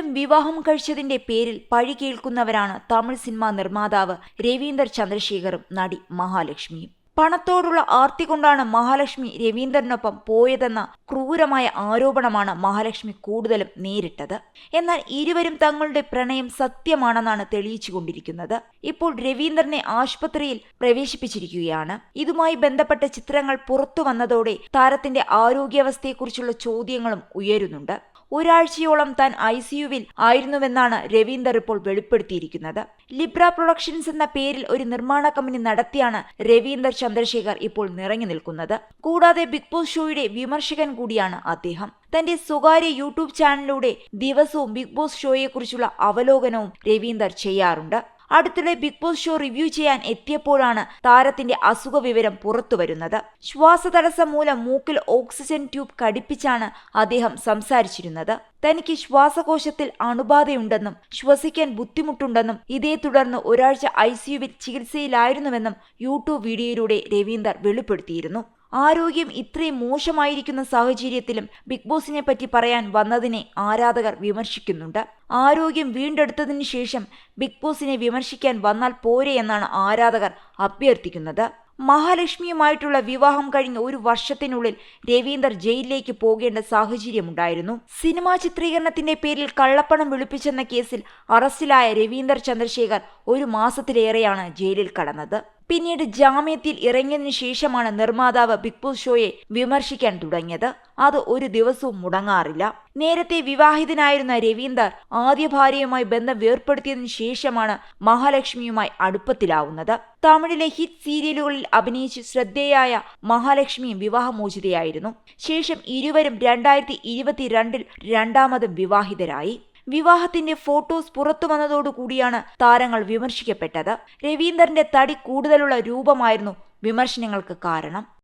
വീണ്ടും വിവാഹം കഴിച്ചതിന്റെ പേരിൽ പഴി കേൾക്കുന്നവരാണ് തമിഴ് സിനിമാ നിർമ്മാതാവ് രവീന്ദർ ചന്ദ്രശേഖറും നടി മഹാലക്ഷ്മിയും. പണത്തോടുള്ള ആർത്തി കൊണ്ടാണ് മഹാലക്ഷ്മി രവീന്ദ്രനൊപ്പം പോയതെന്ന ക്രൂരമായ ആരോപണമാണ് മഹാലക്ഷ്മി കൂടുതലും നേരിട്ടത്. എന്നാൽ ഇരുവരും തങ്ങളുടെ പ്രണയം സത്യമാണെന്നാണ് തെളിയിച്ചുകൊണ്ടിരിക്കുന്നത്. ഇപ്പോൾ രവീന്ദ്രനെ ആശുപത്രിയിൽ പ്രവേശിപ്പിച്ചിരിക്കുകയാണ്. ഇതുമായി ബന്ധപ്പെട്ട ചിത്രങ്ങൾ പുറത്തു വന്നതോടെ താരത്തിന്റെ ആരോഗ്യാവസ്ഥയെക്കുറിച്ചുള്ള ചോദ്യങ്ങളും ഉയരുന്നുണ്ട്. ഒരാഴ്ചയോളം താൻ ഐ സിയുവിൽ ആയിരുന്നുവെന്നാണ് രവീന്ദർ ഇപ്പോൾ വെളിപ്പെടുത്തിയിരിക്കുന്നത്. ലിബ്ര പ്രൊഡക്ഷൻസ് എന്ന പേരിൽ ഒരു നിർമ്മാണ കമ്പനി നടത്തിയാണ് രവീന്ദർ ചന്ദ്രശേഖർ ഇപ്പോൾ നിറഞ്ഞു നിൽക്കുന്നത്. കൂടാതെ ബിഗ് ബോസ് ഷോയുടെ വിമർശകൻ കൂടിയാണ് അദ്ദേഹം. തന്റെ സ്വകാര്യ യൂട്യൂബ് ചാനലിലൂടെ ദിവസവും ബിഗ് ബോസ് ഷോയെക്കുറിച്ചുള്ള അവലോകനവും രവീന്ദർ ചെയ്യാറുണ്ട്. അടുത്തിടെ ബിഗ് ബോസ് ഷോ റിവ്യൂ ചെയ്യാൻ എത്തിയപ്പോഴാണ് താരത്തിന്റെ അസുഖ വിവരം പുറത്തുവരുന്നത്. ശ്വാസതടസ്സം മൂലം മൂക്കിൽ ഓക്സിജൻ ട്യൂബ് കടിപ്പിച്ചാണ് അദ്ദേഹം സംസാരിച്ചിരുന്നത്. തനിക്ക് ശ്വാസകോശത്തിൽ അണുബാധയുണ്ടെന്നും ശ്വസിക്കാൻ ബുദ്ധിമുട്ടുണ്ടെന്നും ഇതേ തുടർന്ന് ഒരാഴ്ച ഐ സിയുവിൽ ചികിത്സയിലായിരുന്നുവെന്നും യൂട്യൂബ് വീഡിയോയിലൂടെ രവീന്ദർ വെളിപ്പെടുത്തിയിരുന്നു. ആരോഗ്യം ഇത്രയും മോശമായിരിക്കുന്ന സാഹചര്യത്തിലും ബിഗ് ബോസിനെ പറ്റി പറയാൻ വന്നതിനെ ആരാധകർ വിമർശിക്കുന്നുണ്ട്. ആരോഗ്യം വീണ്ടെടുത്തതിനു ശേഷം ബിഗ് ബോസിനെ വിമർശിക്കാൻ വന്നാൽ പോരെ എന്നാണ് ആരാധകർ അഭ്യർത്ഥിക്കുന്നത്. മഹാലക്ഷ്മിയുമായിട്ടുള്ള വിവാഹം കഴിഞ്ഞ ഒരു വർഷത്തിനുള്ളിൽ രവീന്ദർ ജയിലിലേക്ക് പോകേണ്ട സാഹചര്യമുണ്ടായിരുന്നു. സിനിമാ ചിത്രീകരണത്തിന്റെ പേരിൽ കള്ളപ്പണം വെളുപ്പിച്ചെന്ന കേസിൽ അറസ്റ്റിലായ രവീന്ദർ ചന്ദ്രശേഖർ ഒരു മാസത്തിലേറെയാണ് ജയിലിൽ കടന്നത്. പിന്നീട് ജാമ്യത്തിൽ ഇറങ്ങിയതിനു ശേഷമാണ് നിർമ്മാതാവ് ബിഗ് ബോസ് ഷോയെ വിമർശിക്കാൻ തുടങ്ങിയത്. അത് ഒരു ദിവസവും മുടങ്ങാറില്ല. നേരത്തെ വിവാഹിതനായിരുന്ന രവീന്ദർ ആദ്യ ഭാര്യയുമായി ബന്ധം വേർപ്പെടുത്തിയതിനു ശേഷമാണ് മഹാലക്ഷ്മിയുമായി അടുപ്പത്തിലാവുന്നത്. തമിഴിലെ ഹിറ്റ് സീരിയലുകളിൽ അഭിനയിച്ച് ശ്രദ്ധേയായ മഹാലക്ഷ്മിയും വിവാഹമോചിതയായിരുന്നു. ശേഷം ഇരുവരും രണ്ടായിരത്തി ഇരുപത്തിരണ്ടിൽ രണ്ടാമതും വിവാഹിതരായി. വിവാഹത്തിന്റെ ഫോട്ടോസ് പുറത്തു വന്നതോടുകൂടിയാണ് താരങ്ങൾ വിമർശിക്കപ്പെട്ടത്. രവീന്ദറിന്റെ തടി കൂടുതലുള്ള രൂപമായിരുന്നു വിമർശനങ്ങൾക്ക് കാരണം.